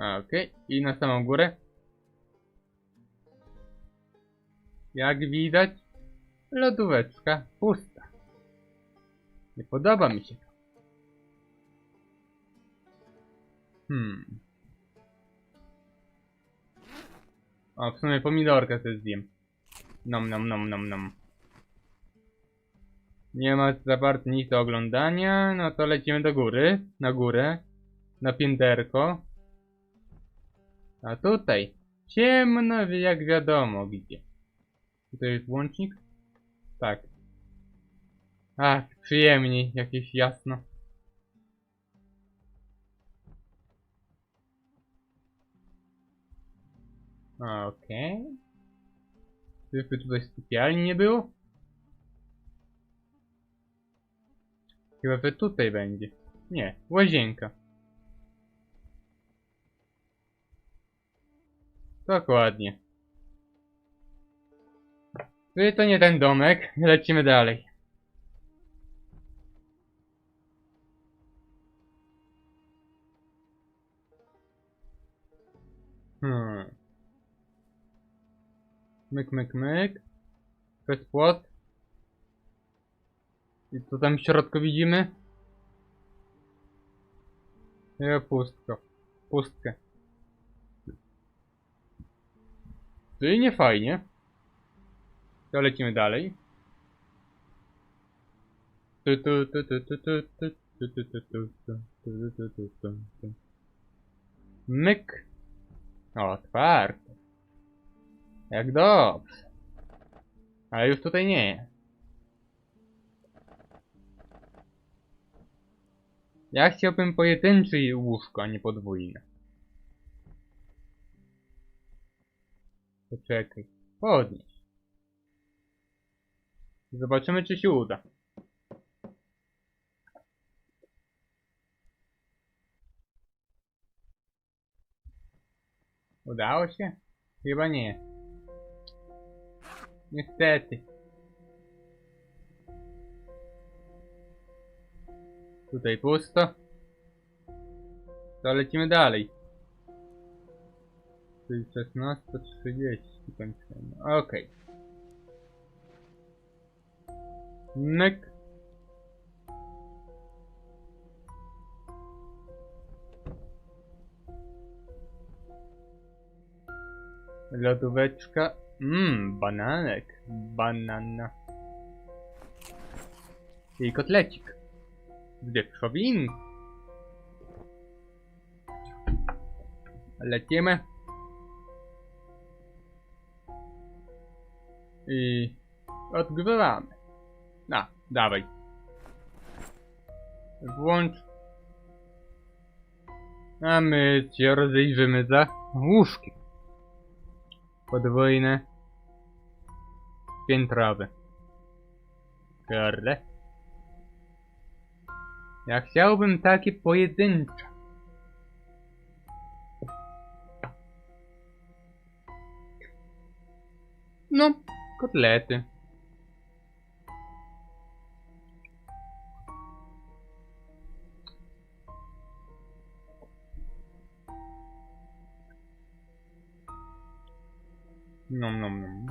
Okej, i na samą górę. Jak widać, lodóweczka pusta. Nie podoba mi się to. Hmm. O, w sumie pomidorkę sobie zjem. Nom nom nom nom nom. Nie ma za bardzo nic do oglądania, no to lecimy do góry, na górę, na pięterko. A tutaj ciemno jak wiadomo gdzie. Tutaj jest włącznik? Tak. Ach, przyjemniej, jakieś jasno. Okej. Czyżby tutaj sypialni nie było? Chyba, że tutaj będzie. Nie, łazienka. Dokładnie. Czyli to nie ten domek, lecimy dalej. Hmm. Myk, myk, myk. To jest płot. I co tam w środku widzimy? Ja pustko. Pustkę. Czyli nie fajnie. To lecimy dalej. Myk. Otwarte. Jak dobrze. Ale już tutaj nie. Ja chciałbym pojedynczy łóżko, a nie podwójne. Poczekaj. Podnieś. Zobaczymy, czy się uda. Udało się? Chyba nie. Niestety. Tutaj pusto. To lecimy dalej. Czyli 16.30 kończymy. Okej. Myk. Lodóweczka. Mmm, bananek. Banana. I kotlecik. Wieprzowin. Lecimy. I odgrywamy. Na, dawaj. Włącz. A my się rozejrzymy za łóżkiem. Podwójne. Piętrowe. Kurde. Ja chciałbym takie pojedyncze. No, kotlety. Nom nom nom.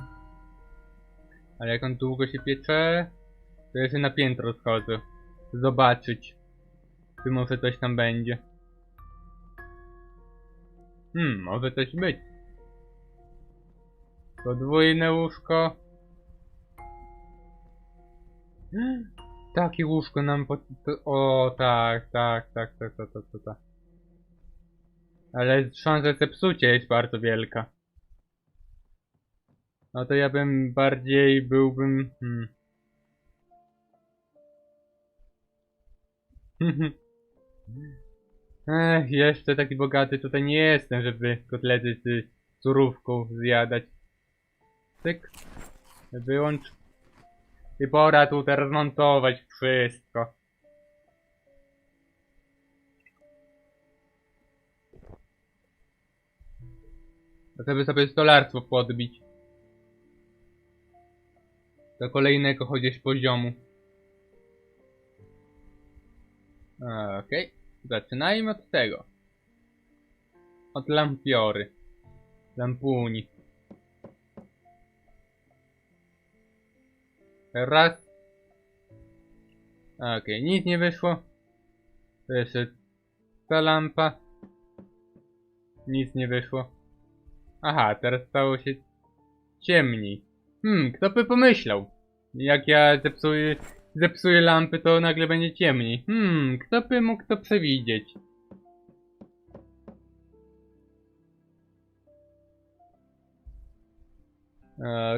Ale jak on długo się piecze, to ja się na piętro schodzę. Zobaczyć. Czy może coś tam będzie. Hmm, może coś być. Podwójne łóżko. Takie łóżko nam to- O, tak, tak, tak, tak, tak, tak, tak, tak. Ale szansa zepsucia jest bardzo wielka. No to ja bym bardziej byłbym... Hmm. Ech, jeszcze taki bogaty tutaj nie jestem, żeby kotlety z surówką zjadać. Tyk. Wyłącz. I pora tu teraz montować wszystko. Żeby sobie stolarstwo podbić. Do kolejnego chociaż poziomu. Okej. Zaczynajmy od tego. od lampiory. Lampuni. Raz. Okej, nic nie wyszło. To jeszcze ta lampa. Nic nie wyszło. Aha, teraz stało się ciemniej. Hmm, kto by pomyślał? Jak ja zepsuję, zepsuję lampy, to nagle będzie ciemniej. Hmm, kto by mógł to przewidzieć?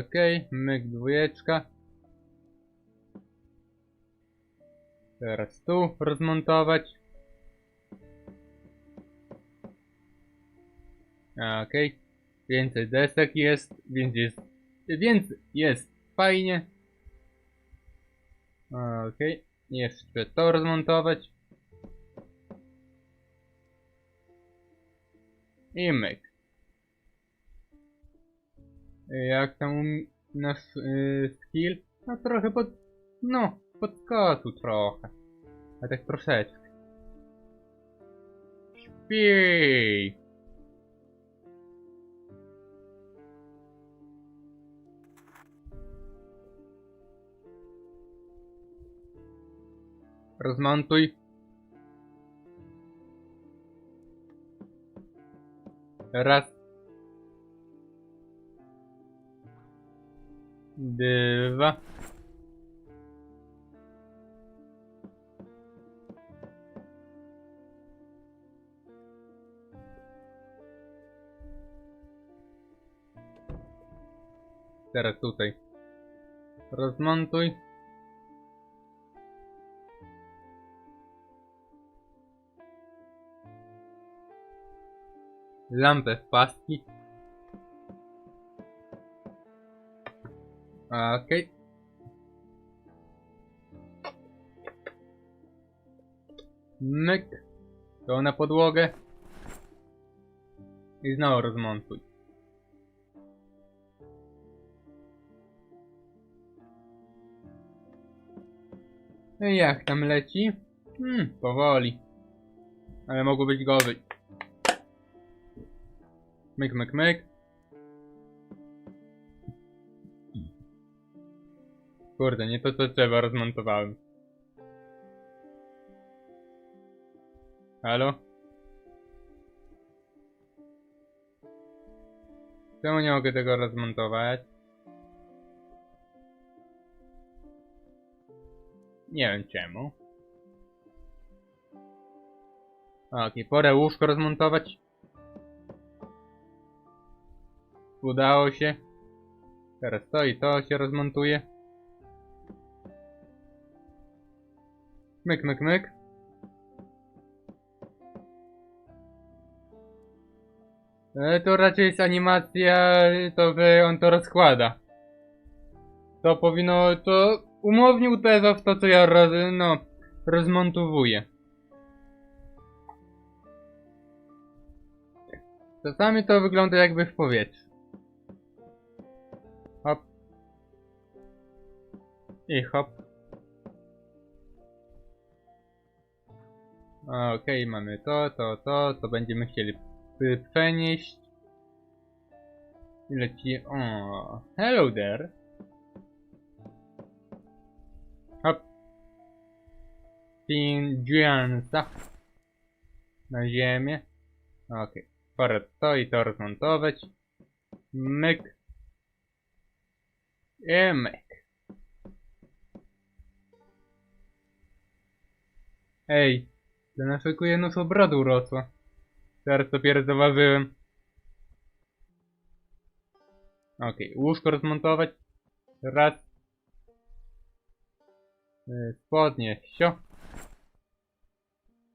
Okej, myk dwójeczka. Teraz tu rozmontować. Okej. Więcej desek jest, więc jest, więc jest fajnie. Okej. Jeszcze to rozmontować. I myk. Jak tam nasz yy, skill? No trochę pod... No, podskoczył trochę. A tak troszeczkę. Śpi! Rozmontuj. Raz. Dwa. Teraz tutaj. Rozmontuj. Lampę w pastki. Okej. Myk. To na podłogę. I znowu rozmontuj. Jak tam leci? Hmm, powoli. Ale mogło być gorzej. Myk, myk, myk. Kurde, nie to co trzeba, rozmontowałem. Halo? Czemu nie mogę tego rozmontować? Nie wiem czemu. Okej, porę łóżko rozmontować. Udało się. Teraz to i to się rozmontuje. Myk, myk, myk. E, to raczej jest animacja, to on to rozkłada. To powinno, to umownie uderza w to, co ja roz, no, rozmontowuję. Czasami to wygląda jakby w powietrzu. Hop. I hop. Okej, mamy to, to, to, to będziemy chcieli przenieść. I leci... O, hello there. Hop. Pingiansa. Na ziemię. Okej. Pora to i to rozmontować. Myk. I myk. Ej, do naszego jedność obrodu urosła. Teraz dopiero zauważyłem. Okej, łóżko rozmontować. Raz. Y, Spodnie, sio.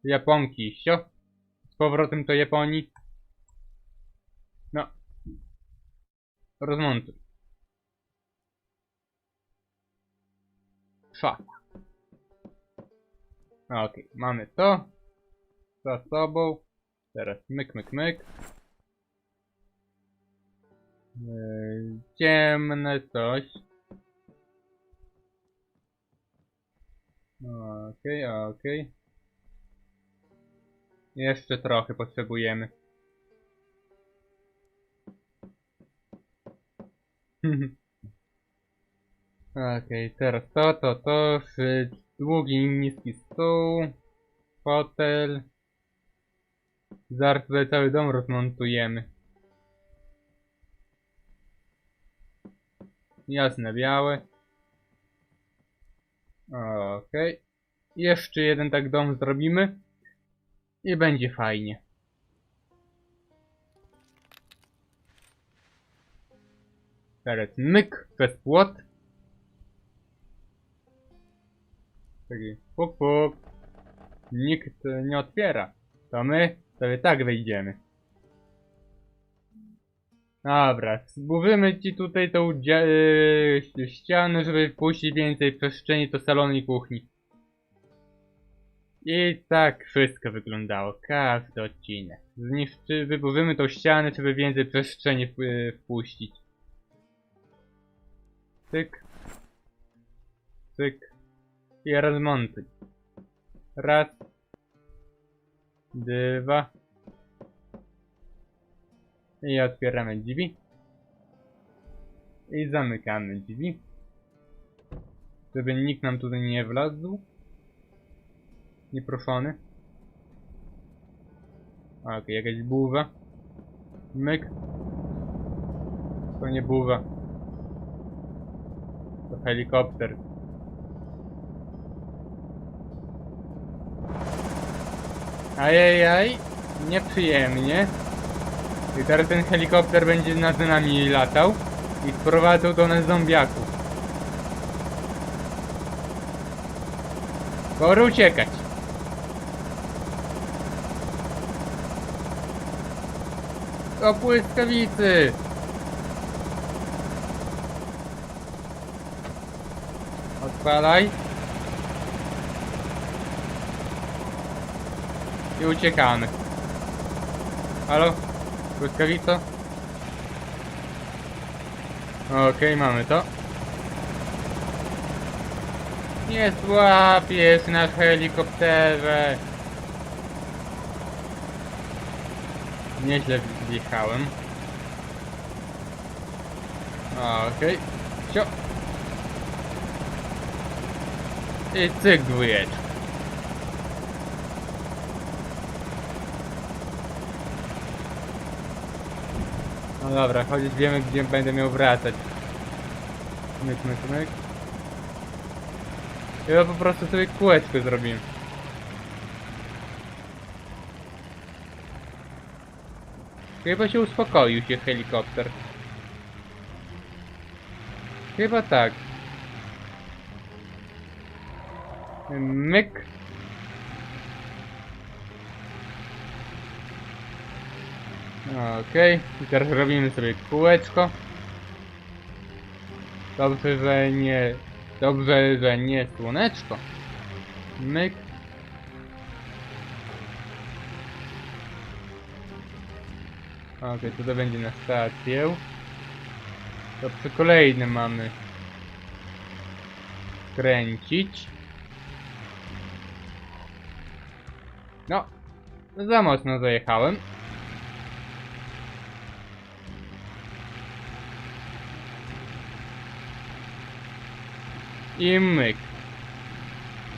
Japonki, sio. Z powrotem do Japonii. No. Rozmontuj. Szat. Okej, mamy to. Za sobą. Teraz myk, myk, myk. Yy, ciemne coś. Okej, okay, okej. Okay. Jeszcze trochę potrzebujemy. Okej, okay, teraz to, to, to, długi, niski stół, fotel. Zaraz tutaj cały dom rozmontujemy. Jasne, białe. Okej. Jeszcze jeden tak dom zrobimy. I będzie fajnie. Teraz myk przez płot. Taki puk puk. Nikt nie otwiera. To my sobie tak wejdziemy. Dobra, zburzymy ci tutaj tą yy, ścianę, żeby wpuścić więcej przestrzeni do salonu i kuchni. I tak wszystko wyglądało, każdy odcinek. Zniszczy, wyburzymy tą ścianę, żeby więcej przestrzeni yy, wpuścić. Cyk. Cyk. I rozmontuj. Raz. Dwa. I otwieramy drzwi. I zamykamy drzwi. Żeby nikt nam tutaj nie wlazł. Nieproszony. Okej, jakaś buwa. Myk. To nie buwa. To helikopter. Ajajaj, nieprzyjemnie. I teraz ten helikopter będzie nad nami latał i sprowadzał do nas zombiaków. Pora uciekać. O błyskawicy! Odpalaj. I uciekamy. Halo? Błyskawico? Okej, mamy to. Nie złapiesz na helikopterze. Nieźle wjechałem. Okej. Sio. I cyk dwójeczka. No dobra, chodzić wiemy gdzie będę miał wracać. Myk, myk, myk. Ja po prostu sobie kółeczko zrobimy. Chyba się uspokoił się helikopter. Chyba tak. Myk. Okej, i teraz robimy sobie kółeczko. Dobrze, że nie... Dobrze, że nie słoneczko. Myk. Okej, tutaj będzie na stację. To przy kolejnym mamy kręcić. No, za mocno zajechałem. I myk.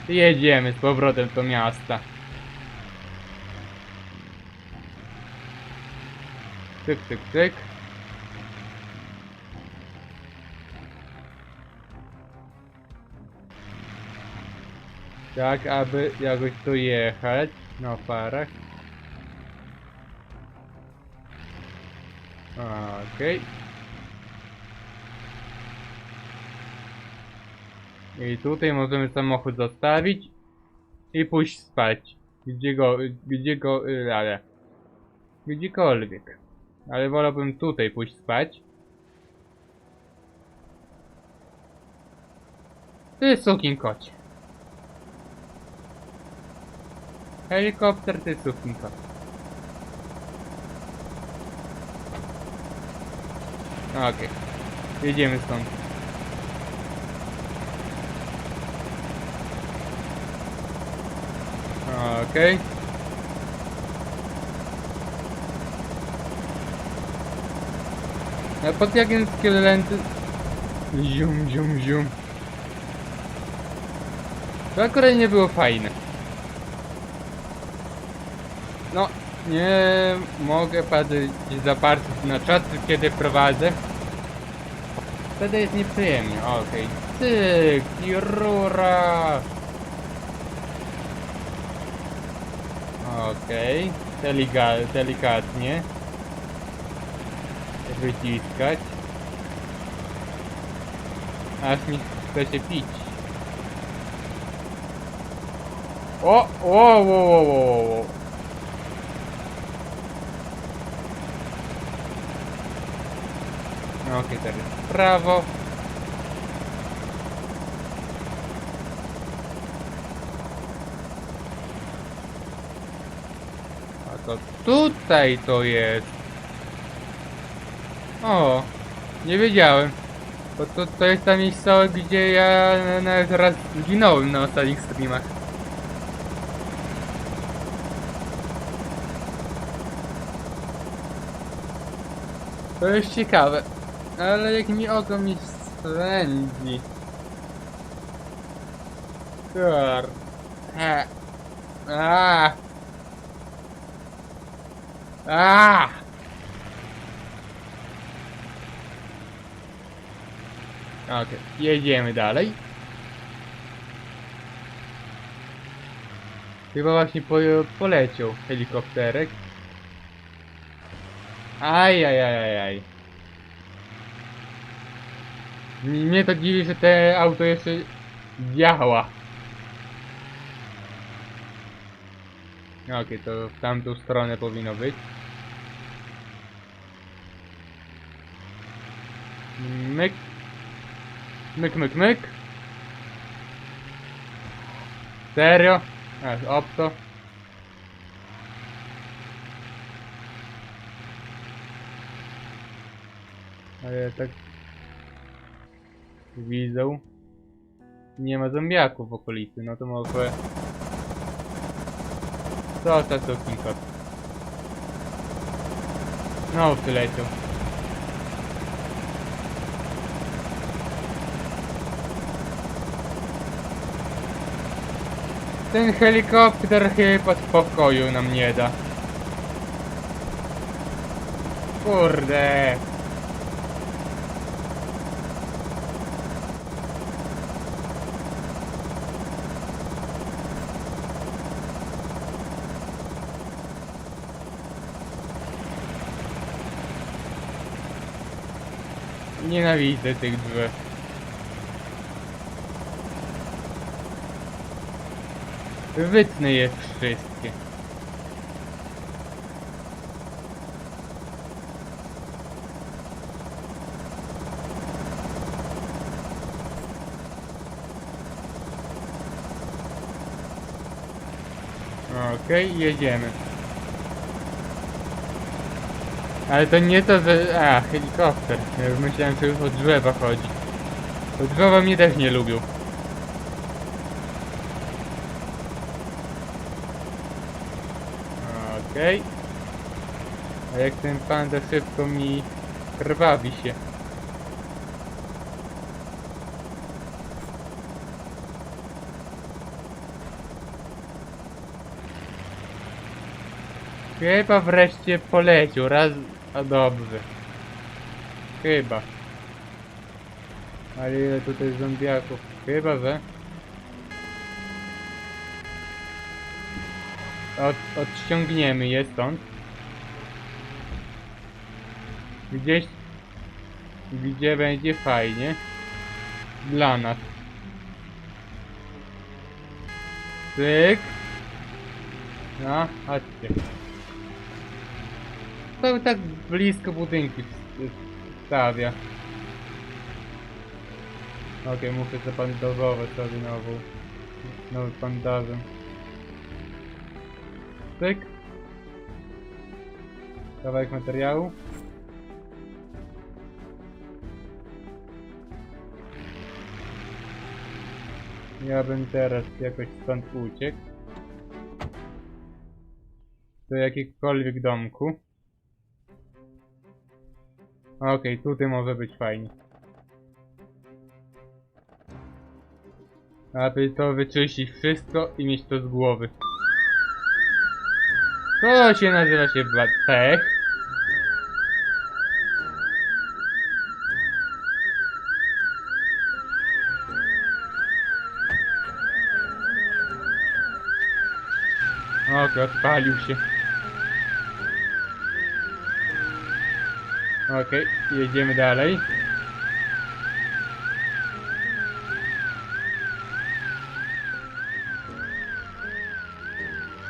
Jedziemy z powrotem do miasta. Cyk, cyk, cyk. Tak, aby jakoś tu jechać na parach. Okej. I tutaj możemy samochód zostawić i pójść spać. Gdzie go, gdzie go, ale gdziekolwiek. Ale wolałbym tutaj pójść spać. Ty sukin kocie. Helikopter, ty sukin kot. Okej. Jedziemy stąd. Okej. A pod jakim względem, Zium, zium, zium. To akurat nie było fajne. No, nie mogę patrzeć za bardzo na czas, kiedy prowadzę. Wtedy jest nieprzyjemnie. Okej. Cyk i rura. Okej. Delika- delikatnie. Wyciskać. Aż mi chce się pić. O! O! O! O! O! o. Okej, teraz w prawo. To tutaj to jest. O, nie wiedziałem. Bo to, to jest ta miejscowość, gdzie ja nawet raz zginąłem na ostatnich streamach. To jest ciekawe. Ale jak mi oko mi swędzi. Kur... E. A. A. Okej, jedziemy dalej. Chyba właśnie po, poleciał helikopterek. Aj, aj, aj, aj, aj. Mnie to dziwi, że te auto jeszcze działa. Okej, to w tamtą stronę powinno być. Myk. Myk, myk, myk. Serio? A, opto. Ale tak widzę. Nie ma zombiaków w okolicy, no to może... Co to to kilka? No, przyleciał. Ten helikopter chyba spokoju nam nie da. Kurde. Nienawidzę tych drzew. Wytnę je wszystkie. Okej, jedziemy. Ale to nie to, że... A, helikopter. Ja już myślałem, że już o drzewa chodzi. To drzewa mnie też nie lubią. Okej. A jak ten panda szybko mi krwawi się. Chyba wreszcie polecił, raz... A dobrze. Chyba. Ale ile tutaj zombiaków? Chyba, że... Od, odciągniemy je stąd. Gdzieś... Gdzie będzie fajnie. Dla nas. Cyk. No, chodźcie. To tak blisko budynki stawia. Okej, muszę zapandażować sobie nową. Nowy pandażem. Pyk. Kawałek materiału. Ja teraz jakoś stąd uciekł. Do jakiegokolwiek domku. Okej, tutaj może być fajnie. Aby to wyczyścić wszystko i mieć to z głowy. To się nazywa się pech. Okej, odpalił się. Okej, jedziemy dalej.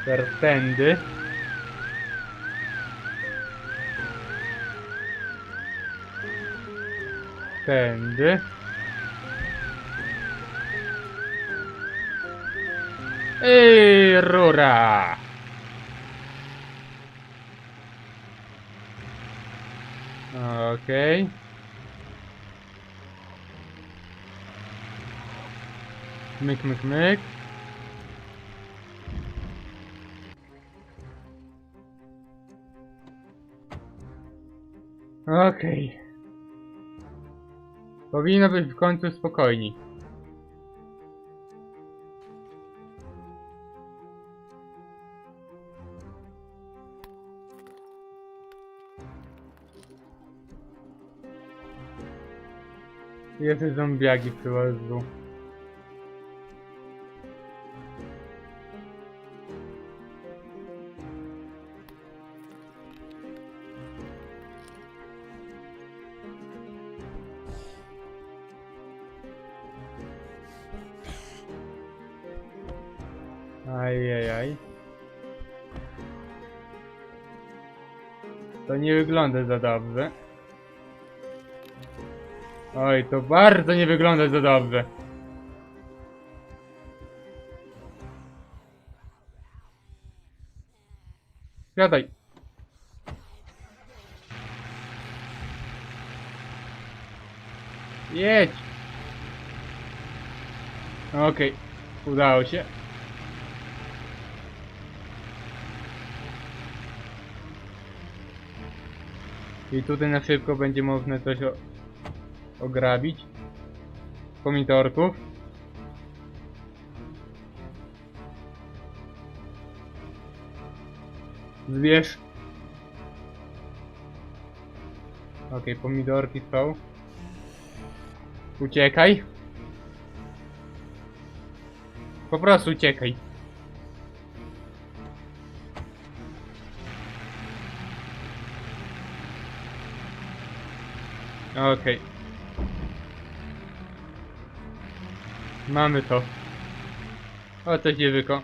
Teraz. Tędy. Ej, rura! Okej. Myk, myk, myk. Okej. Powinno być w końcu spokojniej. Jest przyłazu. Ajajaj. To nie wygląda za dobrze. Oj, to bardzo nie wygląda za dobrze. Siadaj. Jedź. Okej, udało się. I tutaj na szybko będzie można coś ograbić. Pomidorków. Zbierz. Okej, pomidorki są. Uciekaj. Po prostu uciekaj. Okej. Mamy to. O, coś nie wyko.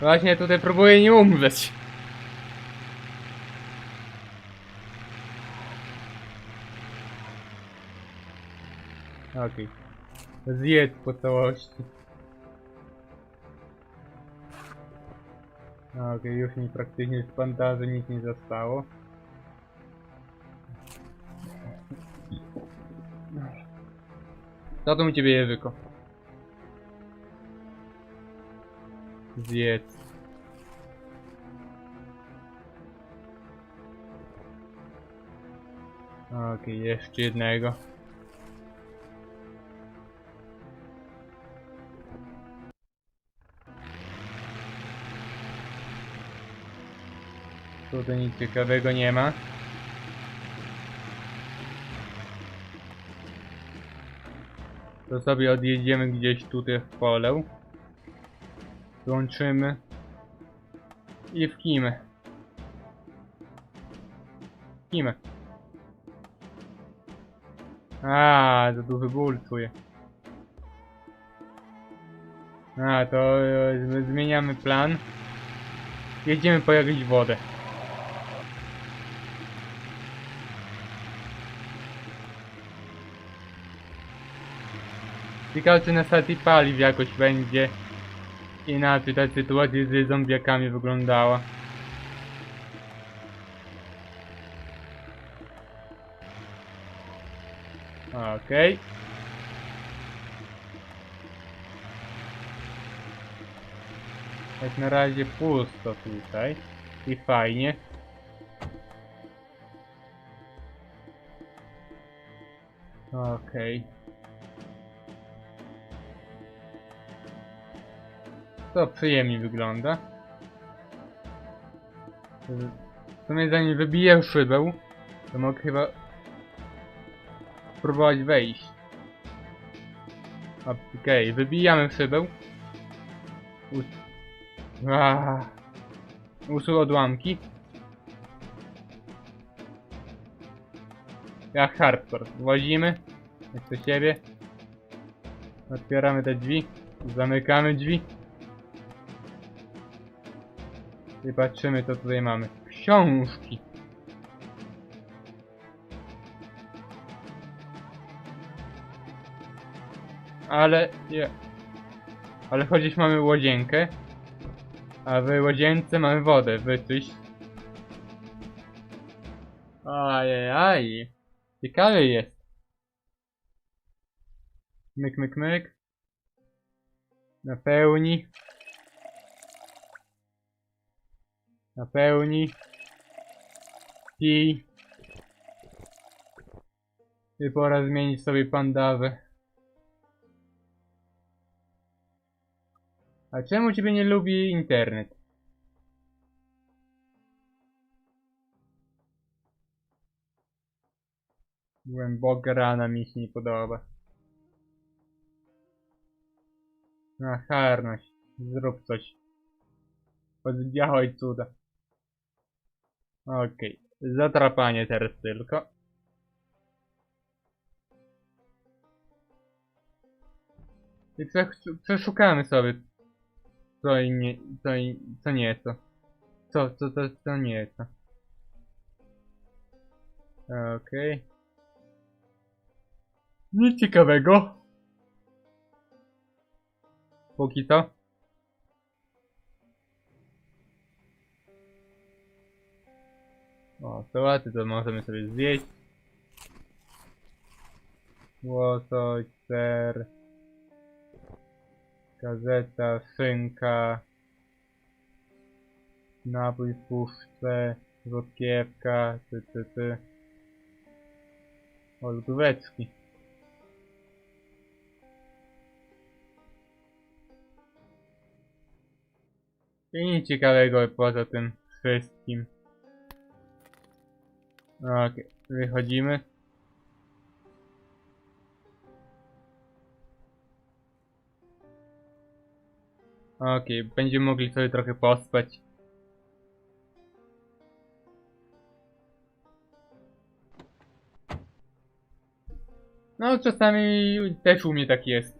Właśnie tutaj próbuję nie umrzeć. Okej. Zjedz po całości. Okej, już mi praktycznie z bandaży nic nie zostało. Co tu u ciebie języko? Zjedz. Okej, jeszcze jednego. Tutaj nic ciekawego nie ma. To sobie odjedziemy gdzieś tutaj w pole. Włączymy. I w kimę. Kimę. A, za duży ból czuję. A, to e, zm- zmieniamy plan. Jedziemy po jakąś wodę. Ciekawe czy na stacji paliw jakoś będzie inaczej ta sytuacja z zombiakami wyglądała. Okej. Jak na razie pusto tutaj. I fajnie. Okej. To przyjemnie wygląda. W sumie zanim wybiję szybę, to mogę chyba spróbować wejść. Okej, wybijamy szybę. Us... Usuł odłamki. Jak hardcore. Włazimy. Jak do siebie. Otwieramy te drzwi. Zamykamy drzwi. I patrzymy co tutaj mamy. Książki. Ale... Nie. Ale chodzić mamy łazienkę. A w łazience mamy wodę. Wyczyść. Ajajaj. Ciekawy jest. Myk, myk, myk. Napełni. Napełni. Pij. I pora zmienić sobie pandawę. A czemu ciebie nie lubi internet? Głęboka rana mi się nie podoba. Na harność. Zrób coś. Poddziałaj cuda. Okej. Zatrapanie teraz tylko. I prze- przeszukamy sobie co i nie, co i, co nie to. Co, co, co, co nie to. Okej. Nic ciekawego. Póki co. O, sałaty to możemy sobie zjeść. Łosoś, ser. Gazeta, szynka. Napój w puszce. Rzodkiewka, ty, ty, ty. O. I nic ciekawego poza tym wszystkim. Okej, wychodzimy. Okej, będziemy mogli sobie trochę pospać. No, czasami też u mnie tak jest.